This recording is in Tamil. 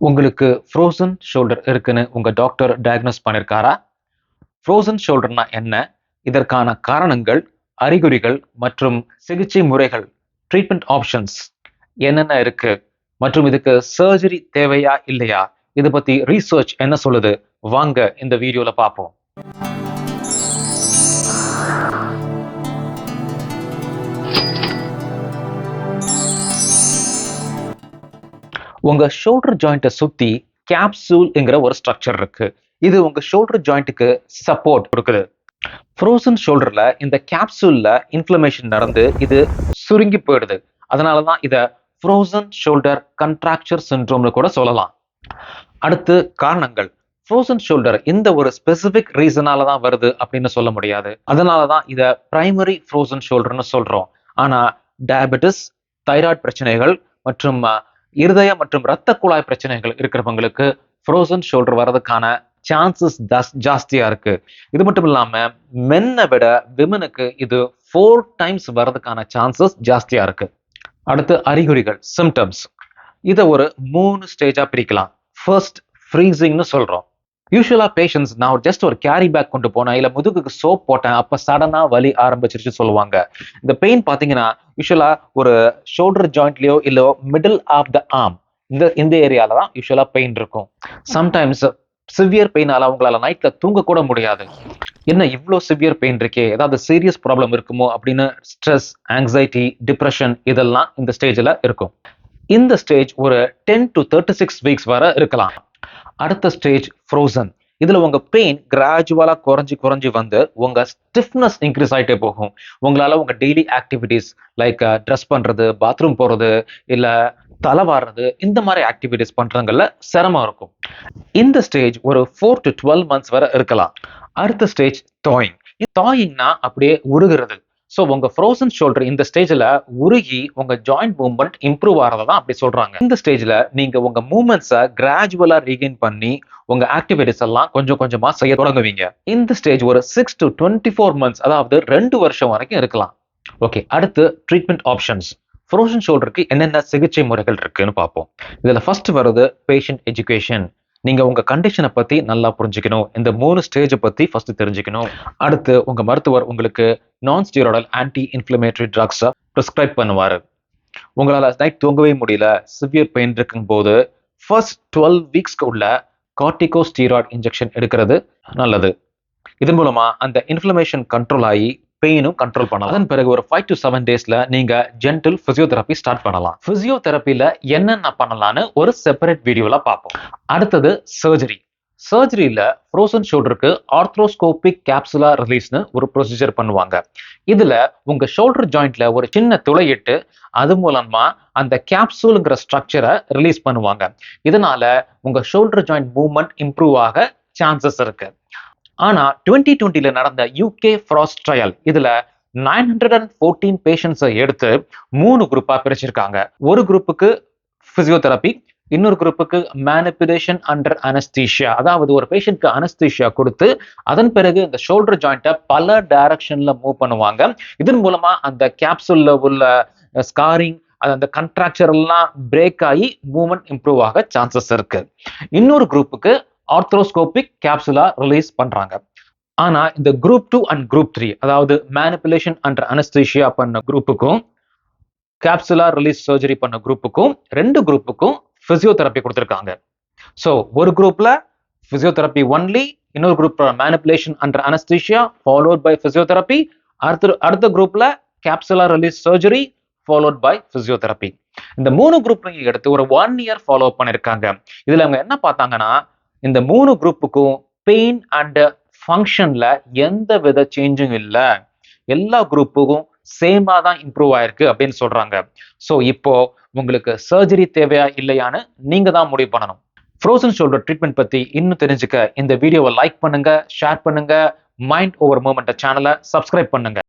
உங்களுக்கு ஃப்ரோசன் ஷோல்டர் இருக்குன்னு உங்கள் டாக்டர் டயக்னோஸ் பண்ணியிருக்காரா ஃப்ரோசன் ஷோல்டர்னா என்ன? இதற்கான காரணங்கள் அறிகுறிகள் மற்றும் சிகிச்சை முறைகள் ட்ரீட்மெண்ட் ஆப்ஷன்ஸ் என்னென்ன இருக்கு? மற்றும் இதுக்கு சர்ஜரி தேவையா இல்லையா? இதை பத்தி ரீசர்ச் என்ன சொல்லுது? வாங்க இந்த வீடியோல பார்ப்போம். உங்க ஷோல்டர் ஜாயிண்ட்டை சுற்றி கேப்சூல்ங்கிற ஒரு ஸ்ட்ரக்சர் இருக்கு. இது உங்க ஷோல்டர் ஜாயிண்ட்டுக்கு சப்போர்ட் கொடுக்குது. ஃப்ரோசன் ஷோல்டர்ல இந்த கேப்சூல்ல இன்ஃப்ளமேஷன் நடந்து இது சுருங்கி போயிடுது. அதனால தான் இதை ஃப்ரோசன் ஷோல்டர் கன்ட்ராக்சர் சின்ட்ரோம்னு கூட சொல்லலாம். அடுத்து காரணங்கள். ஃப்ரோசன் ஷோல்டர் இந்த ஒரு ஸ்பெசிஃபிக் ரீசனால தான் வருது அப்படின்னு சொல்ல முடியாது. அதனால தான் இதை பிரைமரி ஃப்ரோசன் ஷோல்டர்னு சொல்றோம். ஆனா டயபெட்டிஸ் தைராய்டு பிரச்சனைகள் மற்றும் இருதய மற்றும் இரத்த குழாய் பிரச்சனைகள் இருக்கிறவங்களுக்கு ஃப்ரோசன் ஷோல்டர் வர்றதுக்கான சான்சஸ் ஜாஸ்தியா இருக்கு. இது மட்டும் இல்லாம மென்னை விட விமனுக்கு இது ஃபோர் டைம்ஸ் வர்றதுக்கான சான்சஸ் ஜாஸ்தியா இருக்கு. அடுத்து அறிகுறிகள் சிம்டம்ஸ் இதை ஒரு மூணு ஸ்டேஜா பிரிக்கலாம். ஃபர்ஸ்ட் ஃப்ரீசிங்னு சொல்றோம். யூஸ்வலாக பேஷண்ட்ஸ் நான் ஜஸ்ட் ஒரு கேரி பேக் கொண்டு போனேன். இல்லை முதுகுக்கு சோப் போட்டேன். அப்போ சடனா வலி ஆரம்பிச்சிருச்சு சொல்லுவாங்க. இந்த பெயின் பார்த்தீங்கன்னா யூஸ்வலாக ஒரு ஷோல்டர் ஜாயிண்ட்லேயோ இல்லை மிடில் ஆஃப் த ஆர்ம் இந்த இந்த ஏரியால தான் யூஸ்வலாக பெயின் இருக்கும். சம்டைம்ஸ் சிவியர் பெயினால அவங்களால நைட்ல தூங்க கூட முடியாது. என்ன இவ்வளோ சிவியர் பெயின் இருக்கே? ஏதாவது சீரியஸ் ப்ராப்ளம் இருக்குமோ? அப்படின்னு ஸ்ட்ரெஸ் ஆங்ஸைட்டி டிப்ரெஷன் இதெல்லாம் இந்த ஸ்டேஜில் இருக்கும். இந்த ஸ்டேஜ் ஒரு ten to thirty six weeks வரை இருக்கலாம். அடுத்த ஸ்டேஜ் ஃப்ரோசன் இதுல உங்க பெயின் கிராஜுவலா குறைஞ்சி குறைஞ்சி வந்து உங்க ஸ்டிஃப்னஸ் இன்க்ரீஸ் ஆகிட்டே போகும். உங்களால உங்க டெய்லி ஆக்டிவிட்டீஸ் லைக் ட்ரெஸ் பண்றது பாத்ரூம் போறது இல்ல தலைவாடுறது இந்த மாதிரி ஆக்டிவிட்டிஸ் பண்றதுல சிரமம் இருக்கும். இந்த ஸ்டேஜ் ஒரு ஃபோர் டு டுவெல் மந்த்ஸ் வரை இருக்கலாம். அடுத்த ஸ்டேஜ் தாயிங் தாயிங்னா அப்படியே உருகிறது. ஸோ உங்க ஃப்ரோசன் ஷோல்டர் இந்த ஸ்டேஜ்ல உருகி உங்க ஜாயிண்ட் மூவ்மெண்ட் இம்ப்ரூவ் ஆகிறத தான் அப்படி சொல்றாங்க. இந்த ஸ்டேஜ்ல நீங்க உங்க மூவ்மெண்ட்ஸை கிராஜுவலா ரீகெயின் பண்ணி உங்க ஆக்டிவிட்டிஸ் எல்லாம் கொஞ்சம் கொஞ்சமா செய்ய தொடங்குவீங்க. இந்த ஸ்டேஜ் ஒரு six to twenty four months அதாவது ரெண்டு வருஷம் வரைக்கும் இருக்கலாம். ஓகே அடுத்து ட்ரீட்மெண்ட் ஆப்ஷன்ஸ் ஃப்ரோசன் ஷோல்டருக்கு என்னென்ன சிகிச்சை முறைகள் இருக்குன்னு பார்ப்போம். இதுல ஃபர்ஸ்ட் வர்றது பேஷண்ட் எஜுகேஷன் நீங்க உங்க கண்டிஷனை பத்தி நல்லா புரிஞ்சுக்கணும். இந்த மூணு ஸ்டேஜை பத்தி ஃபர்ஸ்ட் தெரிஞ்சுக்கணும். அடுத்து உங்க மருத்துவர் உங்களுக்கு நான் ஸ்டீராய்டல் ஆன்டி இன்ஃப்ளமேட்டரி ட்ரக்ஸை ப்ரிஸ்கிரைப் பண்ணுவாரு. உங்களால நைட் தூங்கவே முடியல சிவியர் பெயின் இருக்கும் போது ஃபர்ஸ்ட் டுவெல் வீக்ஸ்க்கு உள்ள கார்டிகோ ஸ்டீராய்டு இன்ஜெக்ஷன் எடுக்கிறது நல்லது. இதன் மூலமா அந்த இன்ஃப்ளமேஷன் கண்ட்ரோல் ஆகி பெயினும் கண்ட்ரோல் பண்ணலாம். அதன் பிறகு ஒரு ஃபைவ் டு செவன் டேஸ்ல நீங்க ஜென்டில் பிசியோதெரப்பி ஸ்டார்ட் பண்ணலாம். பிசியோதெரப்பியில என்னென்ன பண்ணலாம்னு ஒரு செப்பரேட் வீடியோல பார்ப்போம். அடுத்தது சர்ஜரி சர்ஜரியில ஃப்ரோசன் ஷோல்டருக்கு ஆர்த்ரோஸ்கோபிக் கேப்சுலா ரிலீஸ்னு ஒரு ப்ரொசீஜர் பண்ணுவாங்க. இதுல உங்க ஷோல்டர் ஜாயிண்ட்ல ஒரு சின்ன துளையிட்டு அது மூலமா அந்த கேப்சூலுங்கிற ஸ்ட்ரக்சரை ரிலீஸ் பண்ணுவாங்க. இதனால உங்க ஷோல்டர் ஜாயிண்ட் மூவ்மெண்ட் இம்ப்ரூவ் ஆக சான்சஸ் இருக்கு. ஆனா டுவெண்ட்டி டுவெண்ட்டில நடந்த யூகே ஃப்ராஸ்ட் ட்ரையல் இதுல நைன் ஹண்ட்ரட் அண்ட் ஃபோர்டீன் பேஷண்ட்ஸை எடுத்து மூணு குரூப்பா பிரிச்சிருக்காங்க. ஒரு குரூப்புக்கு பிசியோதெரப்பி இன்னொரு குரூப்புக்கு மேனிப்புலேஷன் அண்டர் அனஸ்தீஷியா அதாவது ஒரு பேஷண்ட்க்கு அனஸ்தீஷியா கொடுத்து அதன் பிறகு இந்த ஷோல்டர் ஜாயிண்ட்டை பல டைரக்ஷன்ல மூவ் பண்ணுவாங்க. இதன் மூலமா அந்த கேப்சூல்ல உள்ள ஸ்காரிங் அது அந்த கண்ட்ராக்சர் எல்லாம் பிரேக் ஆகி மூவ்மெண்ட் இம்ப்ரூவ் ஆக சான்சஸ் இருக்கு. இன்னொரு குரூப்புக்கு ஆர்த்ரோஸ்கோபிக் கேப்சுலா ரிலீஸ் பண்றாங்க. ஆனா இந்த group two and group three அதாவது மேனிப்புலேஷன் அண்ட் அனஸ்தீஷியா பண்ண குரூப்புக்கும் கேப்சுலா ரிலீஸ் சர்ஜரி பண்ண குரூப்புக்கும் ரெண்டு குரூப்புக்கும் பிசியோதெரப்பி கொடுத்துருக்காங்க. ஸோ ஒரு குரூப்ல பிசியோதெரப்பி ஒன்லி இன்னொரு group manipulation and anaesthesia followed by physiotherapy அடுத்த அடுத்த குரூப்ல capsular release surgery followed by physiotherapy இந்த மூணு குரூப்லையும் எடுத்து ஒரு ஒன் இயர் ஃபாலோ பண்ணிருக்காங்க. இதுல அவங்க என்ன பார்த்தாங்கன்னா இந்த மூணு குரூப்புக்கும் பெயின் அண்ட் ஃபங்க்ஷன்ல எந்த வித சேஞ்சும் இல்லை. எல்லா குரூப்புக்கும் சேமா தான் இம்ப்ரூவ் ஆயிருக்கு அப்படின்னு சொல்றாங்க. ஸோ இப்போ உங்களுக்கு சர்ஜரி தேவையா இல்லையான்னு நீங்க தான் முடிவு பண்ணணும். ஃப்ரோசன் ஷோல்டர் ட்ரீட்மெண்ட் பத்தி இன்னும் தெரிஞ்சுக்க இந்த வீடியோவை லைக் பண்ணுங்க ஷேர் பண்ணுங்க மைண்ட் ஓவர் மூமெண்ட் சேனலை சப்ஸ்கிரைப் பண்ணுங்க.